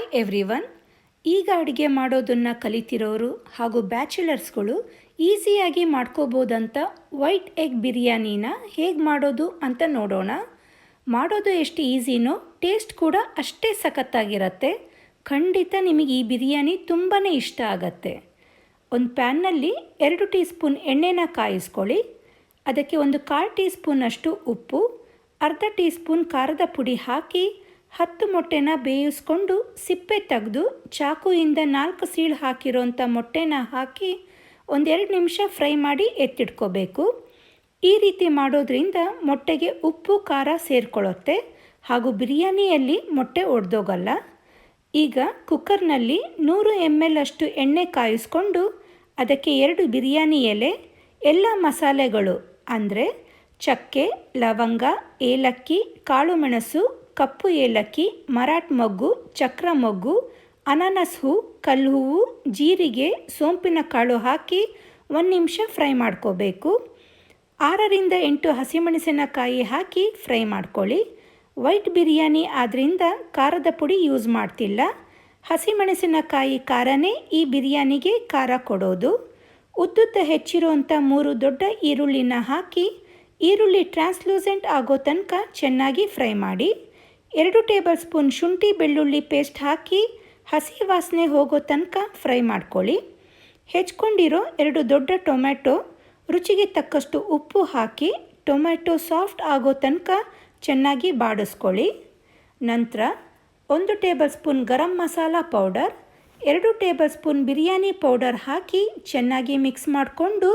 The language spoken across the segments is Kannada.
Hi everyone. ಈಗ ಅಡುಗೆ ಮಾಡೋದನ್ನು ಕಲಿತಿರೋರು ಹಾಗೂ ಬ್ಯಾಚುಲರ್ಸ್ಗಳು ಈಸಿಯಾಗಿ ಮಾಡ್ಕೋಬೋದಂತ ವೈಟ್ ಎಗ್ ಬಿರಿಯಾನಿನ ಹೇಗೆ ಮಾಡೋದು ಅಂತ ನೋಡೋಣ. ಮಾಡೋದು ಎಷ್ಟು ಈಸಿನೋ ಟೇಸ್ಟ್ ಕೂಡ ಅಷ್ಟೇ ಸಖತ್ತಾಗಿರತ್ತೆ. ಖಂಡಿತ ನಿಮಗೆ ಈ ಬಿರಿಯಾನಿ ತುಂಬಾ ಇಷ್ಟ ಆಗತ್ತೆ. ಒಂದು ಪ್ಯಾನ್ನಲ್ಲಿ ಎರಡು ಟೀ ಸ್ಪೂನ್ ಎಣ್ಣೆನ ಕಾಯಿಸ್ಕೊಳ್ಳಿ. ಅದಕ್ಕೆ ಒಂದು ಕಾಲು ಟೀ ಸ್ಪೂನಷ್ಟು ಉಪ್ಪು, ಅರ್ಧ ಟೀ ಸ್ಪೂನ್ ಖಾರದ ಪುಡಿ ಹಾಕಿ ಹತ್ತು ಮೊಟ್ಟೆನ ಬೇಯಿಸ್ಕೊಂಡು ಸಿಪ್ಪೆ ತೆಗೆದು ಚಾಕುಯಿಂದ ನಾಲ್ಕು ಸೀಳು ಹಾಕಿರೋಂಥ ಮೊಟ್ಟೆನ ಹಾಕಿ ಒಂದೆರಡು ನಿಮಿಷ ಫ್ರೈ ಮಾಡಿ ಎತ್ತಿಟ್ಕೋಬೇಕು. ಈ ರೀತಿ ಮಾಡೋದ್ರಿಂದ ಮೊಟ್ಟೆಗೆ ಉಪ್ಪು, ಖಾರ ಸೇರಿಕೊಳ್ಳುತ್ತೆ ಹಾಗೂ ಬಿರಿಯಾನಿಯಲ್ಲಿ ಮೊಟ್ಟೆ ಒಡೆದೋಗಲ್ಲ. ಈಗ ಕುಕ್ಕರ್ನಲ್ಲಿ ನೂರು ಎಂ ಎಲ್ ಅಷ್ಟು ಎಣ್ಣೆ ಕಾಯಿಸ್ಕೊಂಡು ಅದಕ್ಕೆ ಎರಡು ಬಿರಿಯಾನಿ ಎಲೆ, ಎಲ್ಲ ಮಸಾಲೆಗಳು ಅಂದರೆ ಚಕ್ಕೆ, ಲವಂಗ, ಏಲಕ್ಕಿ ಕಾಳುಮೆಣಸು ಕಪ್ಪು ಏಲಕ್ಕಿ ಮರಾಟ್ ಮೊಗ್ಗು, ಚಕ್ರ ಮೊಗ್ಗು, ಅನಾನಸ್ ಹೂ, ಕಲ್ಲು ಹೂವು, ಜೀರಿಗೆ, ಸೋಂಪಿನ ಕಾಳು ಹಾಕಿ ಒಂದು ನಿಮಿಷ ಫ್ರೈ ಮಾಡ್ಕೋಬೇಕು. ಆರರಿಂದ ಎಂಟು ಹಸಿಮೆಣಸಿನಕಾಯಿ ಹಾಕಿ ಫ್ರೈ ಮಾಡ್ಕೊಳ್ಳಿ. ವೈಟ್ ಬಿರಿಯಾನಿ ಆದ್ದರಿಂದ ಖಾರದ ಪುಡಿ ಯೂಸ್ ಮಾಡ್ತಿಲ್ಲ. ಹಸಿಮೆಣಸಿನಕಾಯಿ ಖಾರನೇ ಈ ಬಿರಿಯಾನಿಗೆ ಖಾರ ಕೊಡೋದು. ಉದ್ದುದ್ದ ಹೆಚ್ಚಿರುವಂಥ ಮೂರು ದೊಡ್ಡ ಈರುಳ್ಳಿನ ಹಾಕಿ ಈರುಳ್ಳಿ ಟ್ರಾನ್ಸ್ಲೂಸೆಂಟ್ ಆಗೋ ತನಕ ಚೆನ್ನಾಗಿ ಫ್ರೈ ಮಾಡಿ. ಎರಡು ಟೇಬಲ್ ಸ್ಪೂನ್ ಶುಂಠಿ ಬೆಳ್ಳುಳ್ಳಿ ಪೇಸ್ಟ್ ಹಾಕಿ ಹಸಿ ವಾಸನೆ ಹೋಗೋ ತನಕ ಫ್ರೈ ಮಾಡ್ಕೊಳ್ಳಿ. ಹೆಚ್ಕೊಂಡಿರೋ ಎರಡು ದೊಡ್ಡ ಟೊಮ್ಯಾಟೊ, ರುಚಿಗೆ ತಕ್ಕಷ್ಟು ಉಪ್ಪು ಹಾಕಿ ಟೊಮ್ಯಾಟೊ ಸಾಫ್ಟ್ ಆಗೋ ತನಕ ಚೆನ್ನಾಗಿ ಬಾಡಿಸ್ಕೊಳ್ಳಿ. ನಂತರ ಒಂದು table spoon garam masala powder, ಎರಡು ಟೇಬಲ್ ಸ್ಪೂನ್ ಬಿರಿಯಾನಿ ಪೌಡರ್ ಹಾಕಿ ಚೆನ್ನಾಗಿ ಮಿಕ್ಸ್ ಮಾಡಿಕೊಂಡು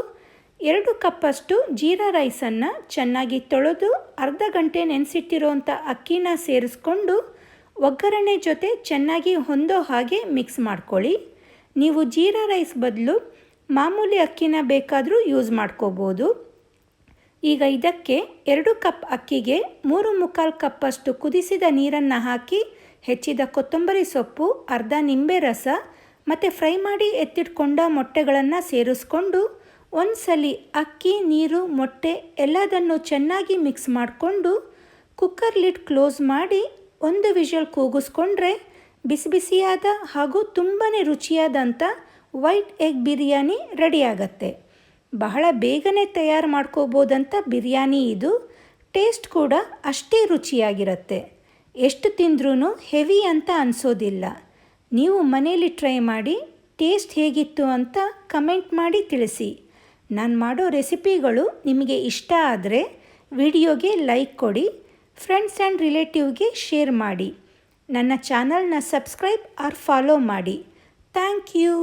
ಎರಡು ಕಪ್ಪಷ್ಟು ಜೀರಾ ರೈಸನ್ನು ಚೆನ್ನಾಗಿ ತೊಳೆದು ಅರ್ಧ ಗಂಟೆ ನೆನೆಸಿಟ್ಟಿರೋಂಥ ಅಕ್ಕಿನ ಸೇರಿಸ್ಕೊಂಡು ಒಗ್ಗರಣೆ ಜೊತೆ ಚೆನ್ನಾಗಿ ಹೊಂದೋ ಹಾಗೆ ಮಿಕ್ಸ್ ಮಾಡ್ಕೊಳ್ಳಿ. ನೀವು ಜೀರಾ ರೈಸ್ ಬದಲು ಮಾಮೂಲಿ ಅಕ್ಕಿನ ಬೇಕಾದರೂ ಯೂಸ್ ಮಾಡ್ಕೋಬೋದು. ಈಗ ಇದಕ್ಕೆ ಎರಡು ಕಪ್ ಅಕ್ಕಿಗೆ ಮೂರು ಮುಕ್ಕಾಲು ಕಪ್ಪಷ್ಟು ಕುದಿಸಿದ ನೀರನ್ನು ಹಾಕಿ ಹೆಚ್ಚಿದ ಕೊತ್ತಂಬರಿ ಸೊಪ್ಪು, ಅರ್ಧ ನಿಂಬೆ ರಸ ಮತ್ತು ಫ್ರೈ ಮಾಡಿ ಎತ್ತಿಟ್ಕೊಂಡ ಮೊಟ್ಟೆಗಳನ್ನು ಸೇರಿಸ್ಕೊಂಡು ಒಂದು ಸಲ ಅಕ್ಕಿ, ನೀರು, ಮೊಟ್ಟೆ ಎಲ್ಲದನ್ನು ಚೆನ್ನಾಗಿ ಮಿಕ್ಸ್ ಮಾಡಿಕೊಂಡು ಕುಕ್ಕರ್ ಲಿಡ್ ಕ್ಲೋಸ್ ಮಾಡಿ ಒಂದು ವಿಷಲ್ ಕೂಗಿಸ್ಕೊಂಡ್ರೆ ಬಿಸಿ ಬಿಸಿಯಾದ ಹಾಗೂ ತುಂಬಾ ರುಚಿಯಾದಂಥ ವೈಟ್ ಎಗ್ ಬಿರಿಯಾನಿ ರೆಡಿಯಾಗತ್ತೆ ಬಹಳ ಬೇಗನೆ ತಯಾರು ಮಾಡ್ಕೋಬೋದಂಥ ಬಿರಿಯಾನಿ ಇದು. ಟೇಸ್ಟ್ ಕೂಡ ಅಷ್ಟೇ ರುಚಿಯಾಗಿರುತ್ತೆ. ಎಷ್ಟು ತಿಂದ್ರೂ ಹೆವಿ ಅಂತ ಅನಿಸೋದಿಲ್ಲ. ನೀವು ಮನೇಲಿ ಟ್ರೈ ಮಾಡಿ ಟೇಸ್ಟ್ ಹೇಗಿತ್ತು ಅಂತ ಕಮೆಂಟ್ ಮಾಡಿ ತಿಳಿಸಿ. ನಾನು ಮಾಡೋ ರೆಸಿಪಿಗಳು ನಿಮಗೆ ಇಷ್ಟ ಆದರೆ ವಿಡಿಯೋಗೆ ಲೈಕ್ ಕೊಡಿ ಫ್ರೆಂಡ್ಸ್ ಆ್ಯಂಡ್ ರಿಲೇಟಿವ್ಗೆ ಶೇರ್ ಮಾಡಿ. ನನ್ನ ಚಾನಲ್ನ ಸಬ್ಸ್ಕ್ರೈಬ್ ಆರ್ ಫಾಲೋ ಮಾಡಿ. Thank you